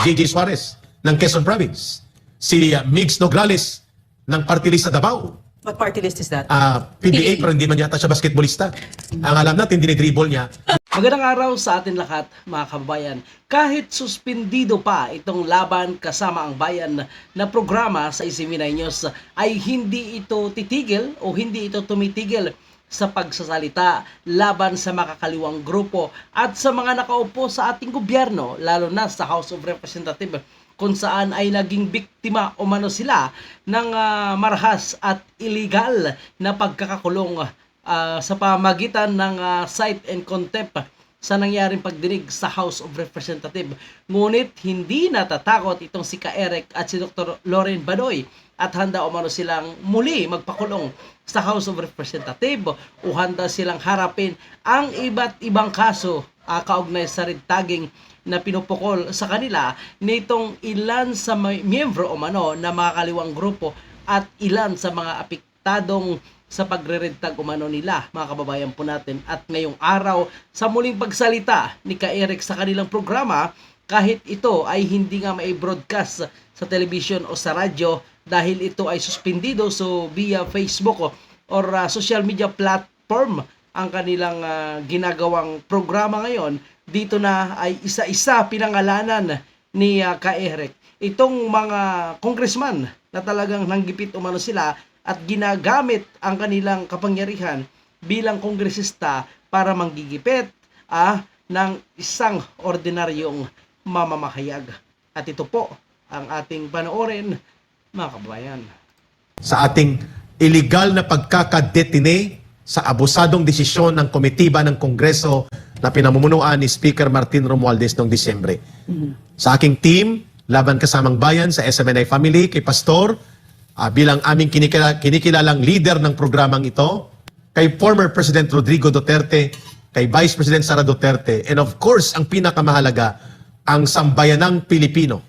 JJ Suarez ng Quezon Province, si uh, Migs Nograles ng Party List sa Davao, What party list is that? Ah, PBA pero hindi man yata siya basketballista. Ang alam natin, dinidribble niya. Magandang araw sa atin lahat mga kababayan. Kahit suspindido pa itong laban kasama ang bayan na programa sa Isiminay News ay hindi ito titigil o hindi ito tumitigil sa pagsasalita laban sa makakaliwang grupo at sa mga nakaupo sa ating gobyerno lalo na sa House of Representatives kung saan ay naging biktima o mano sila ng ah, marahas at illegal na pagkakakulong ah, sa pamagitan ng ah, cite and contempt sa nangyaring pagdinig sa House of Representatives. Ngunit hindi natatakot itong si Ka Eric at si Dr. Lauren Badoy at handa umano silang muli magpakulong sa House of Representatives o handa silang harapin ang iba't ibang kaso uh, kaugnay sa red na pinupukol sa kanila nitong ilan sa miyembro o mano na mga kaliwang grupo at ilan sa mga apektadong sa pagre-redtag umano nila, mga kababayan po natin. At ngayong araw, sa muling pagsalita ni Ka Eric sa kanilang programa, kahit ito ay hindi nga may broadcast sa television o sa radyo dahil ito ay suspendido so via Facebook or uh, social media platform ang kanilang uh, ginagawang programa ngayon. Dito na ay isa-isa pinangalanan ni uh, Ka Eric. Itong mga congressman na talagang nanggipit umano sila at ginagamit ang kanilang kapangyarihan bilang kongresista para manggigipit ah, ng isang ordinaryong mamamahayag. At ito po ang ating panoorin, mga kabayan. sa ating illegal na pagkakadetine sa abusadong desisyon ng komitiba ng Kongreso na pinamumunuan ni Speaker Martin Romualdez noong Disyembre. Sa aking team, Laban Kasamang Bayan sa SMNI Family, kay Pastor, ah, bilang aming kinikila, kinikilalang leader ng programang ito, kay former President Rodrigo Duterte, kay Vice President Sara Duterte, and of course, ang pinakamahalaga, ang sambayanang Pilipino.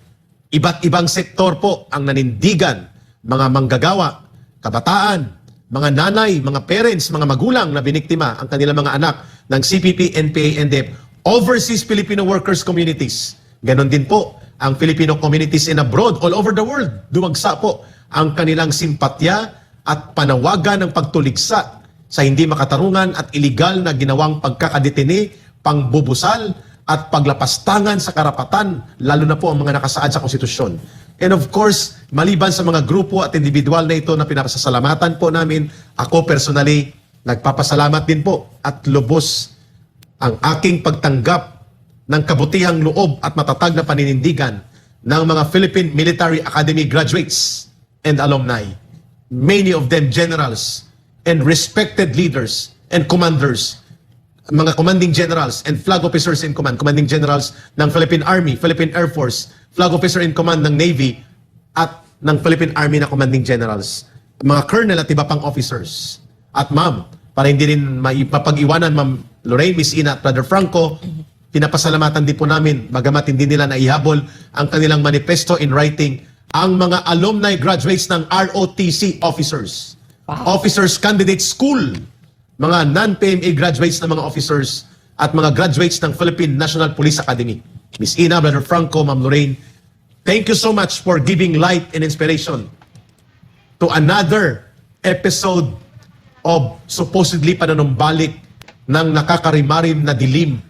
Iba't ibang sektor po ang nanindigan, mga manggagawa, kabataan, mga nanay, mga parents, mga magulang na biniktima ang kanilang mga anak ng CPP, NPA, NDF, overseas Filipino workers communities. Ganon din po ang Filipino communities in abroad, all over the world. Dumagsa po ang kanilang simpatya at panawagan ng pagtuligsa sa hindi makatarungan at iligal na ginawang pagkakadetini, pangbubusal, at paglapastangan sa karapatan, lalo na po ang mga nakasaad sa konstitusyon. And of course, maliban sa mga grupo at individual na ito na pinapasasalamatan po namin, ako personally, nagpapasalamat din po at lubos ang aking pagtanggap ng kabutihang loob at matatag na paninindigan ng mga Philippine Military Academy graduates and alumni. Many of them generals and respected leaders and commanders mga commanding generals and flag officers in command, commanding generals ng Philippine Army, Philippine Air Force, flag officer in command ng Navy, at ng Philippine Army na commanding generals, mga colonel at iba pang officers. At ma'am, para hindi rin maipapag-iwanan, ma'am Lorraine, Miss Ina at Brother Franco, pinapasalamatan din po namin, bagamat hindi nila naihabol ang kanilang manifesto in writing, ang mga alumni graduates ng ROTC officers. Officers Candidate School mga non-PMA graduates ng mga officers at mga graduates ng Philippine National Police Academy. Miss Ina, Brother Franco, Ma'am Lorraine, thank you so much for giving light and inspiration to another episode of supposedly pananumbalik ng nakakarimarim na dilim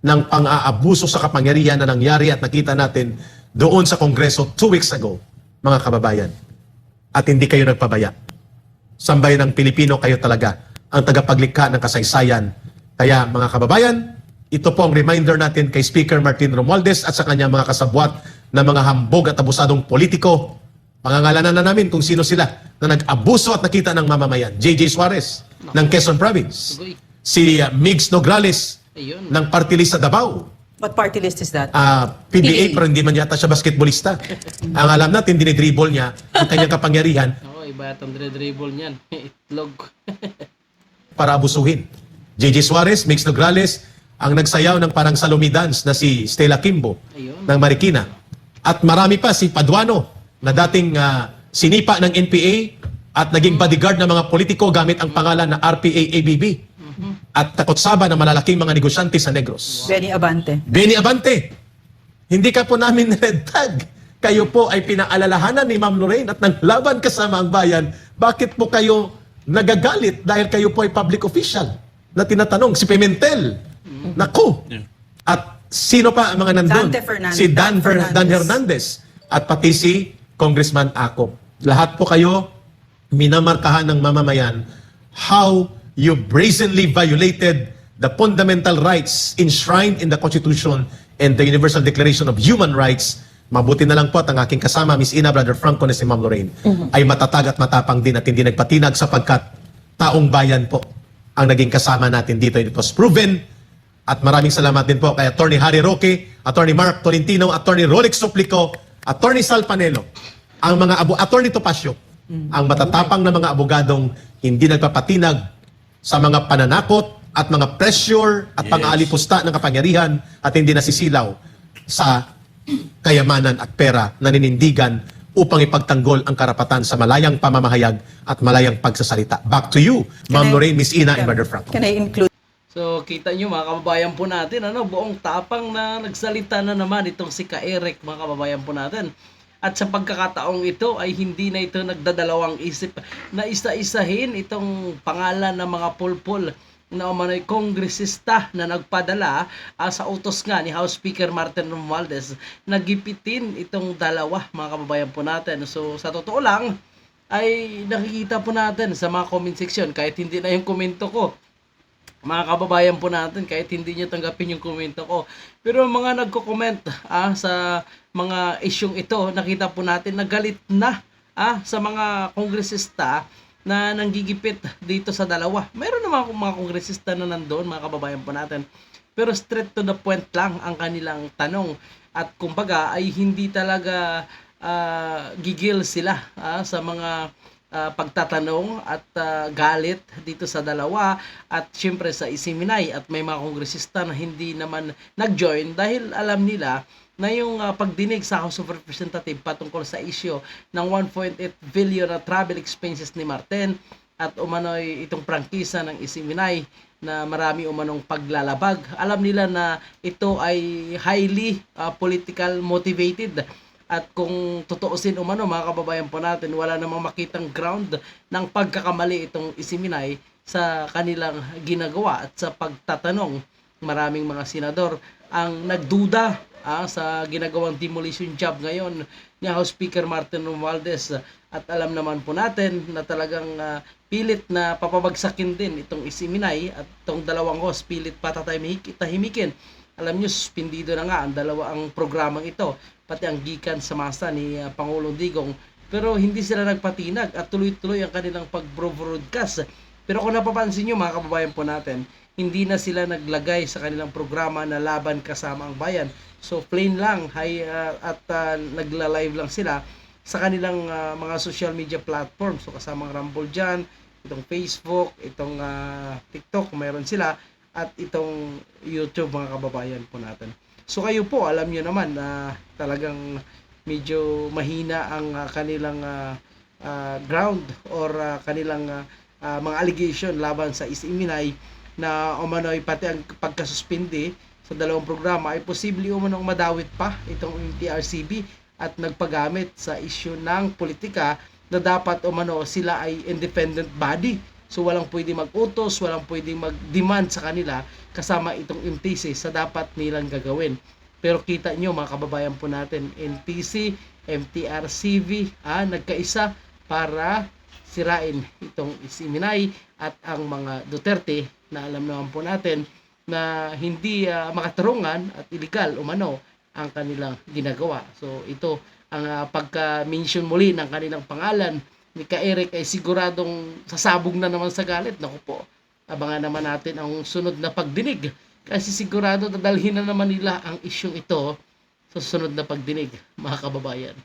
ng pang-aabuso sa kapangyarihan na nangyari at nakita natin doon sa Kongreso two weeks ago, mga kababayan. At hindi kayo nagpabaya. Sambayan ng Pilipino kayo talaga ang tagapaglikha ng kasaysayan. Kaya mga kababayan, ito po ang reminder natin kay Speaker Martin Romualdez at sa kanyang mga kasabwat na mga hambog at abusadong politiko. Pangangalanan na namin kung sino sila na nag-abuso at nakita ng mamamayan. JJ Suarez ng Quezon Province. Si uh, Migs Nograles ng Party List sa Davao. What party list is that? Ah, PBA pero hindi man yata siya basketballista. ang alam natin, dinidribble niya ang kanyang kapangyarihan Oo, iba itong dribble niyan. Itlog. para abusuhin. JJ Suarez, Mix Nograles, ang nagsayaw ng parang salumi dance na si Stella Kimbo Ayun. ng Marikina. At marami pa si Paduano na dating ah, sinipa ng NPA at naging bodyguard ng mga politiko gamit ang pangalan na RPA-ABB. At takot saba ng malalaking mga negosyante sa Negros. Benny Abante. Benny Abante. Hindi ka po namin red tag. Kayo po ay pinaalalahanan ni Ma'am Lorraine at naglaban kasama ang bayan. Bakit po kayo nagagalit dahil kayo po ay public official na tinatanong? Si Pimentel. Naku. At sino pa ang mga nandun? Dante Fernandez. Si Dan, Dan Fer- Dan Hernandez. At pati si Congressman Ako. Lahat po kayo minamarkahan ng mamamayan how you brazenly violated the fundamental rights enshrined in the Constitution and the Universal Declaration of Human Rights. Mabuti na lang po at ang aking kasama, Miss Ina, Brother Franco, na si Ma'am Lorraine, ay matatag at matapang din at hindi nagpatinag sapagkat taong bayan po ang naging kasama natin dito. It was proven. At maraming salamat din po kay Attorney Harry Roque, Attorney Mark Tolentino, Attorney Rolex Suplico, Attorney Sal Panelo, ang mga abo, Attorney Topacio, ang matatapang na mga abogadong hindi nagpapatinag sa mga pananakot at mga pressure at pang-aalipusta ng kapangyarihan at hindi nasisilaw sa kayamanan at pera na ninindigan upang ipagtanggol ang karapatan sa malayang pamamahayag at malayang pagsasalita. Back to you, Ma'am Lorraine, Miss Ina, and Brother Franco. Can I include So, kita nyo mga kababayan po natin, ano, buong tapang na nagsalita na naman itong si Ka-Eric, mga kababayan po natin. At sa pagkakataong ito ay hindi na ito nagdadalawang isip na isa-isahin itong pangalan ng mga pulpul na umano'y kongresista na nagpadala ah, sa utos nga ni House Speaker Martin Romualdez na gipitin itong dalawa mga kababayan po natin. So sa totoo lang ay nakikita po natin sa mga comment section kahit hindi na yung komento ko mga kababayan po natin kahit hindi nyo tanggapin yung komento ko. Pero mga nagko-comment ah, sa mga isyong ito, nakita po natin na galit na ah, sa mga kongresista na nanggigipit dito sa dalawa. Meron naman akong mga kongresista na nandoon, mga kababayan po natin. Pero straight to the point lang ang kanilang tanong. At kumbaga ay hindi talaga ah, gigil sila ah, sa mga ah, pagtatanong at ah, galit dito sa dalawa at syempre sa Isiminay at may mga kongresista na hindi naman nag-join dahil alam nila na yung ah, pagdinig sa House of Representatives patungkol sa issue ng 1.8 billion na travel expenses ni Martin at umano'y itong prangkisa ng Isiminay na marami umanong paglalabag. Alam nila na ito ay highly ah, political motivated at kung totoosin umano mga kababayan po natin, wala namang makitang ground ng pagkakamali itong isiminay sa kanilang ginagawa at sa pagtatanong. Maraming mga senador ang nagduda ah, sa ginagawang demolition job ngayon ni House Speaker Martin Romualdez at alam naman po natin na talagang ah, pilit na papabagsakin din itong isiminay at itong dalawang host pilit patatahimikin alam nyo, suspendido na nga ang dalawa ang programang ito, pati ang gikan sa masa ni uh, Pangulong Digong. Pero hindi sila nagpatinag at tuloy-tuloy ang kanilang pag-broadcast. Pero kung napapansin nyo mga kababayan po natin, hindi na sila naglagay sa kanilang programa na laban kasama ang bayan. So plain lang hay, uh, at uh, nagla-live lang sila sa kanilang uh, mga social media platforms. So kasama ang Rumble dyan, itong Facebook, itong uh, TikTok, mayroon sila at itong YouTube mga kababayan po natin. So kayo po, alam nyo naman na talagang medyo mahina ang ah, kanilang ah, ah, ground or ah, kanilang ah, ah, mga allegation laban sa Isiminay na umano'y pati ang pagkasuspindi sa dalawang programa ay posible umanong madawit pa itong TRCB at nagpagamit sa issue ng politika na dapat umano sila ay independent body So walang pwede mag-utos, walang pwede mag-demand sa kanila kasama itong MTC sa dapat nilang gagawin. Pero kita nyo mga kababayan po natin, NTC, MTRCV, ah, nagkaisa para sirain itong Isiminay at ang mga Duterte na alam naman po natin na hindi ah, makatarungan at illegal umano ang kanilang ginagawa. So ito ang ah, pagka-mention muli ng kanilang pangalan ni Ka-Eric ay siguradong sasabog na naman sa galit. Naku po, abangan naman natin ang sunod na pagdinig. Kasi sigurado dadalhin na naman nila ang isyong ito sa sunod na pagdinig, mga kababayan.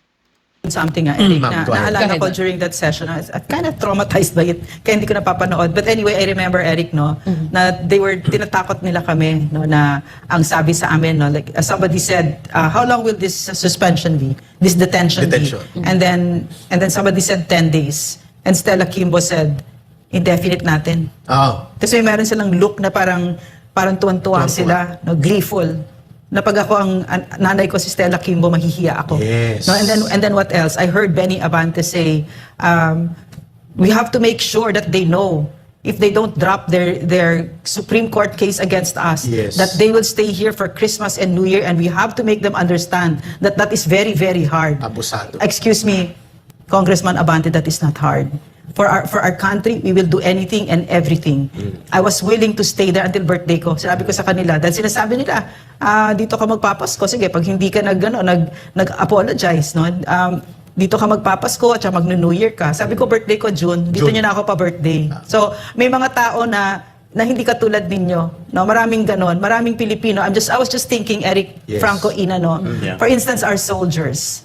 Something nga, Eric, ma'am, na go ahead. naalala Go ko during that session, I was kind of traumatized by it, kaya hindi ko napapanood. But anyway, I remember, Eric, no, na they were, tinatakot nila kami, no, na ang sabi sa amin, no, like, as somebody said, uh, how long will this suspension be? This detention, Detention. be? And then, and then somebody said 10 days. And Stella Kimbo said, indefinite natin. Oh. Kasi meron silang look na parang parang Tuwan-tuwa. sila, no, gleeful na pag ako ang an- nanay ko si Stella Kimbo, mahihiya ako. Yes. No, and then and then what else? I heard Benny Abante say, um, we have to make sure that they know if they don't drop their their Supreme Court case against us, Yes. that they will stay here for Christmas and New Year, and we have to make them understand that that is very very hard. Abusado. Excuse me, Congressman Abante, that is not hard. For our for our country, we will do anything and everything. I was willing to stay there until birthday ko. Sinabi ko sa kanila, dahil sinasabi nila, ah, dito ka magpapasko. Sige, pag hindi ka nag, ano, nag, nag-apologize, no? Um, dito ka magpapasko at mag-New Year ka. Sabi ko, birthday ko June. Dito June. niyo na ako pa-birthday. So, may mga tao na na hindi katulad ninyo. No, maraming ganon, maraming Pilipino. I'm just I was just thinking Eric Yes. Franco Ina no. Yeah. For instance, our soldiers.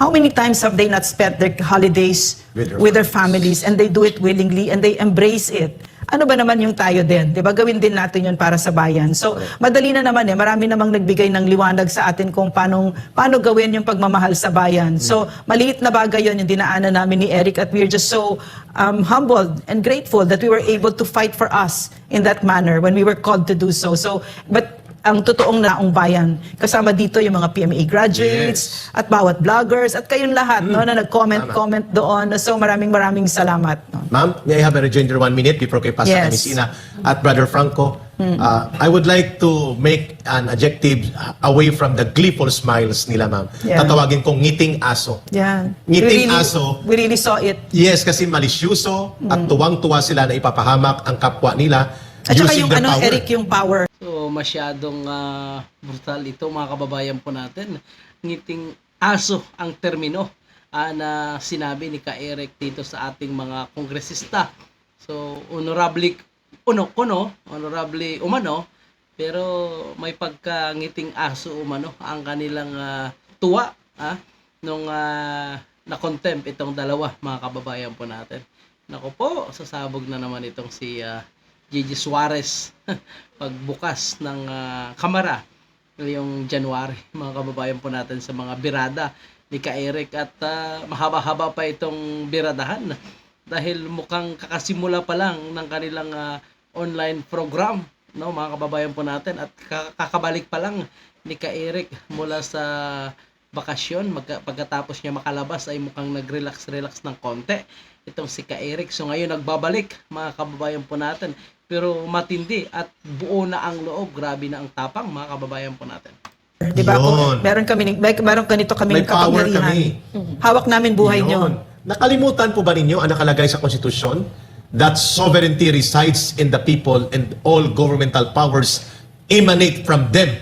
How many times have they not spent their holidays With with their families and they do it willingly and they embrace it? Ano ba naman yung tayo din? 'Di ba? Gawin din natin 'yon para sa bayan. So, madali na naman eh. Marami namang nagbigay ng liwanag sa atin kung paano paano gawin yung pagmamahal sa bayan. So, maliit na bagay 'yon yung dinaanan namin ni Eric at we're just so um, humbled and grateful that we were able to fight for us in that manner when we were called to do so. So, but ang totoong naong bayan. Kasama dito yung mga PMA graduates at bawat vloggers at kayong lahat no, na nag-comment comment doon. So maraming maraming salamat. No. Ma'am, may I have a rejoinder one minute before kay Pastor Yes. Miss Ina at Brother Franco? Uh, I would like to make an adjective away from the gleeful smiles nila, ma'am. Yeah. Tatawagin kong ngiting aso. Yan. Ngiting we really, aso. We really saw it. Yes, kasi malisyuso at tuwang-tuwa sila na ipapahamak ang kapwa nila At saka yung ano, power. Eric, yung power. So, masyadong ah, brutal ito mga kababayan po natin. Ngiting aso ang termino ah, na sinabi ni Ka Eric dito sa ating mga kongresista. So, honorably uno kuno, honorably umano, pero may pagkangiting aso umano ang kanilang ah, tuwa ah, nung ah, na-contempt itong dalawa mga kababayan po natin. Nako po, sasabog na naman itong si ah, Gigi Suarez pagbukas ng ah, kamera ngayong January. Mga kababayan po natin sa mga birada ni Ka Eric at ah, mahaba-haba pa itong biradahan dahil mukhang kakasimula pa lang ng kanilang ah, online program no mga kababayan po natin. At ka- kakabalik pa lang ni Ka Eric mula sa bakasyon. Magka- pagkatapos niya makalabas ay mukhang nag-relax-relax ng konti itong si Ka Eric. So ngayon nagbabalik mga kababayan po natin pero matindi at buo na ang loob grabe na ang tapang mga kababayan po natin Di ba? Yun. Meron kami, may, meron ganito kaming May power kami. Hawak namin buhay Yun. nyo. Nakalimutan po ba ninyo ang nakalagay sa konstitusyon that sovereignty resides in the people and all governmental powers emanate from them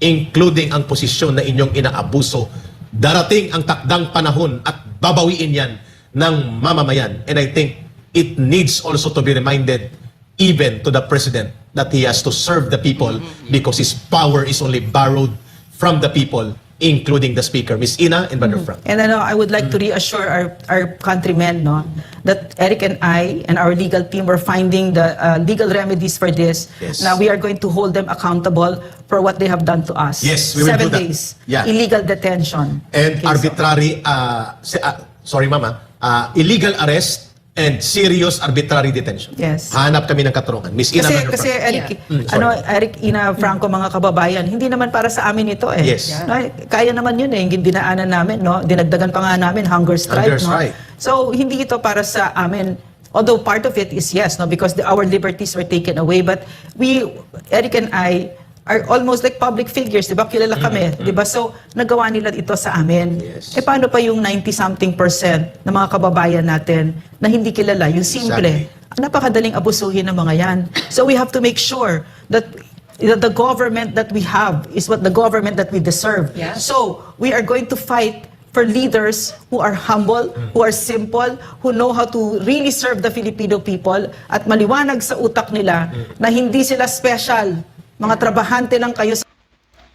including ang posisyon na inyong inaabuso. Darating ang takdang panahon at babawiin yan ng mamamayan. And I think it needs also to be reminded even to the president that he has to serve the people because his power is only borrowed from the people, including the speaker, Miss Ina and Brother Frank. And ano, I would like to reassure our, our countrymen no, that Eric and I and our legal team were finding the uh, legal remedies for this. Yes. Now we are going to hold them accountable for what they have done to us. Yes, we will Seven do that. days. Yeah. Illegal detention. and Okay, so- arbitrary uh, si- uh, sorry mama uh, illegal arrest and serious arbitrary detention Yes. hanap kami ng katarungan Miss Ina Kasi, Brother kasi Frank. Eric, Mm, sorry. ano, Eric Ina Franco, mga kababayan, hindi naman para sa amin ito eh. Yes. No, kaya naman yun eh, yung dinaanan namin, no? Dinagdagan pa nga namin, hunger strike, Hunger no? strike. So, hindi ito para sa amin. Although part of it is yes, no? Because the, our liberties were taken away. But we, Eric and I, are almost like public figures, di ba? Kilala kami, di ba? So, nagawa nila ito sa amin. Yes. Eh, paano pa yung 90-something percent ng mga kababayan natin na hindi kilala? Yung simple. Exactly. Napakadaling abusuhin ng mga yan. So we have to make sure that that the government that we have is what the government that we deserve. Yeah. So we are going to fight for leaders who are humble, who are simple, who know how to really serve the Filipino people at maliwanag sa utak nila na hindi sila special. Mga trabahante lang kayo sa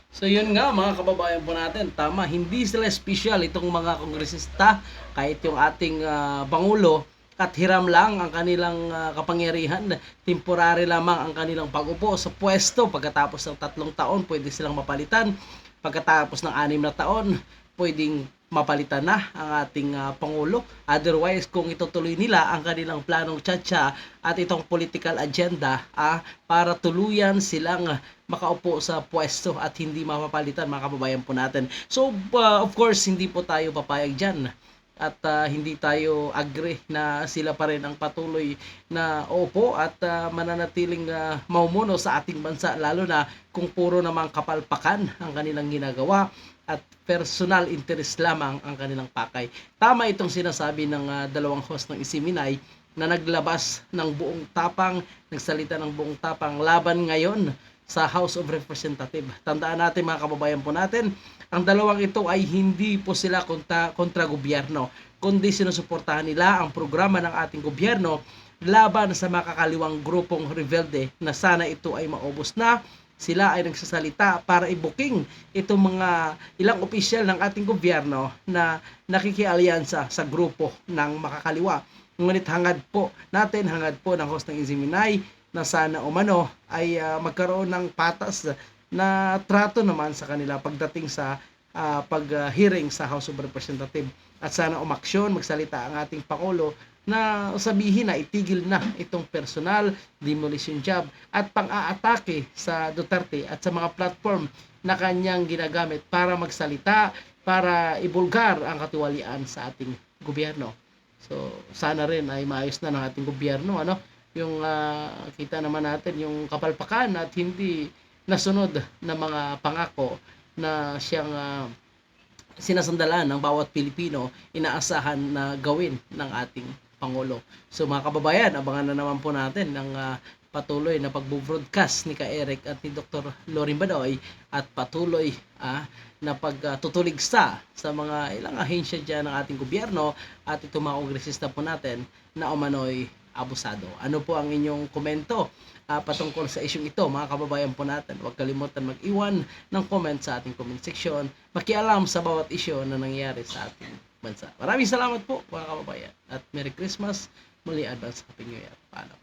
So yun nga mga kababayan po natin, tama, hindi sila special itong mga kongresista, kahit yung ating ah, Pangulo, at hiram lang ang kanilang ah, kapangyarihan, temporary lamang ang kanilang pag-upo sa pwesto, pagkatapos ng tatlong taon, pwede silang mapalitan, pagkatapos ng anim na taon, pwedeng mapalitan na ang ating ah, Pangulo. Otherwise, kung itutuloy nila ang kanilang planong tsa at itong political agenda ah, para tuluyan silang makaupo sa pwesto at hindi mapapalitan mga kababayan po natin. So, ah, of course, hindi po tayo papayag dyan at ah, hindi tayo agree na sila pa rin ang patuloy na opo at ah, mananatiling uh, maumuno sa ating bansa lalo na kung puro namang kapalpakan ang kanilang ginagawa at personal interest lamang ang kanilang pakay. Tama itong sinasabi ng ah, dalawang host ng Isiminay na naglabas ng buong tapang, nagsalita ng buong tapang laban ngayon sa House of Representatives. Tandaan natin mga kababayan po natin, ang dalawang ito ay hindi po sila kontra, kontra gobyerno, kundi sinusuportahan nila ang programa ng ating gobyerno laban sa makakaliwang grupong rebelde na sana ito ay maubos na sila ay nagsasalita para ibuking itong mga ilang opisyal ng ating gobyerno na nakikialyansa sa grupo ng makakaliwa. Ngunit hangad po natin, hangad po ng host ng Iziminay na sana umano ay ah, magkaroon ng patas na trato naman sa kanila pagdating sa ah, pag-hearing sa House of Representatives at sana umaksyon, magsalita ang ating Pangulo na sabihin na itigil na itong personal demolition job at pang-aatake sa Duterte at sa mga platform na kanyang ginagamit para magsalita, para ibulgar ang katiwalian sa ating gobyerno. So, sana rin ay maayos na ng ating gobyerno, ano? Yung ah, kita naman natin yung kapalpakan at hindi nasunod na mga pangako na siyang ah, sinasandalan ng bawat Pilipino inaasahan na gawin ng ating Pangulo. So mga kababayan, abangan na naman po natin ng ah, patuloy na pagbo-broadcast ni Ka Eric at ni Dr. Lorin Badoy at patuloy ah, na pagtutuligsa sa mga ilang ahensya dyan ng ating gobyerno at itong mga kongresista po natin na umano'y abusado. Ano po ang inyong komento ah, patungkol sa isyong ito, mga kababayan po natin? Huwag kalimutan mag-iwan ng comment sa ating comment section. Makialam sa bawat isyo na nangyayari sa ating bansa. Maraming salamat po, mga kababayan. At Merry Christmas. Muli advance Happy New Year. Paalam.